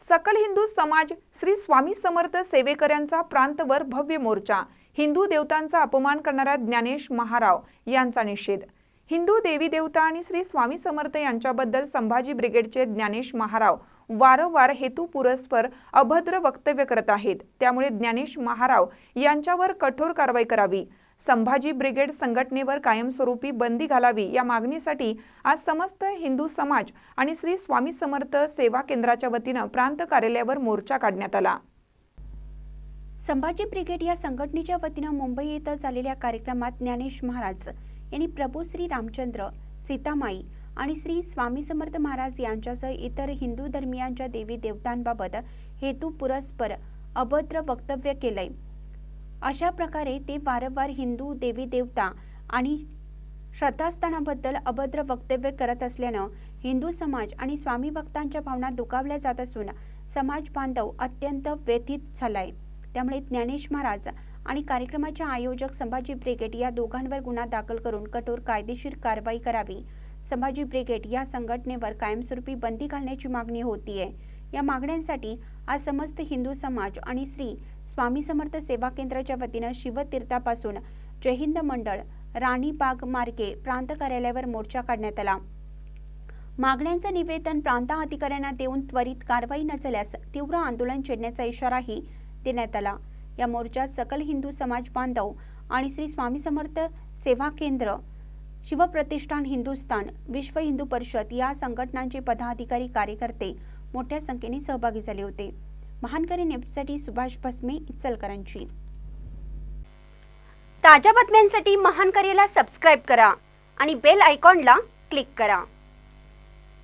सकल हिंदू समाज श्री स्वामी समर्थ सेवेकऱ्यांचा प्रांतवर भव्य मोर्चा हिंदू देवतांचा अपमान करणाऱ्या ज्ञानेश महाराव यांचा निषेध. हिंदू देवी देवता आणि श्री स्वामी समर्थ यांच्याबद्दल संभाजी ब्रिगेडचे ज्ञानेश महाराव वारंवार हेतू पुरस्पर अभद्र वक्तव्य करत आहेत. त्यामुळे ज्ञानेश महाराव यांच्यावर कठोर कारवाई करावी. संभाजी ब्रिगेड संघटनेवर कायमस्वरूपी बंदी घालावी या मागणीसाठी आज समस्त हिंदू समाज आणि श्री स्वामी समर्थ सेवा केंद्राच्या वतीनं प्रांत कार्यालयावर मोर्चा काढण्यात आला. संभाजी ब्रिगेड या संघटनेच्या वतीनं मुंबई येथे झालेल्या कार्यक्रमात ज्ञानेश महाराज यांनी प्रभू श्री रामचंद्र सीतामाई आणि श्री स्वामी समर्थ महाराज यांच्यासह इतर हिंदू धर्मियांच्या देवी देवतांबाबत हेतू पुरस्पर अभद्र वक्तव्य केलंय. अशा प्रकारे ते वारंवार हिंदू देवी देवता आणि श्रद्धास्थानाबद्दल अभद्र वक्तव्य करत असल्यानं हिंदू समाज आणि स्वामी भक्तांच्या भावना दुखावल्या जात असून समाज बांधव अत्यंत व्यथित झालाय. त्यामुळे ज्ञानेश महाराज आणि कार्यक्रमाचे आयोजक संभाजी ब्रिगेड या दोघांवर गुन्हा दाखल करून कठोर कायदेशीर कारवाई करावी. संभाजी ब्रिगेड या संघटनेवर कायमस्वरूपी बंदी घालण्याची मागणी होतीये. या मागण्यांसाठी आज समस्त हिंदू समाज आणि श्री स्वामी समर्थ सेवा केंद्राच्या वतीनं शिवतीर्थापासून जय हिंद मंडळ राणी बाग मार्गे प्रांत कार्यालयावर मोर्चा काढण्यात आला. मागण्यांचं निवेदन प्रांत अधिकाऱ्यांना देऊन त्वरित कारवाई न झाल्यास तीव्र आंदोलन छेडण्याचा इशाराही देण्यात आला. या मोर्चात सकल हिंदू समाज बांधव आणि श्री स्वामी समर्थ सेवा केंद्र शिवप्रतिष्ठान हिंदुस्थान विश्व हिंदू परिषद या संघटनांचे पदाधिकारी कार्यकर्ते मोठ्या संख्येने सहभागी झाले होते. महानकरी न्यूजसाठी सुभाष भस्मे इचलकरांची ताज्या बातम्यांसाठी महानकरीला सबस्क्राईब करा आणि बेल आयकॉनला क्लिक करा.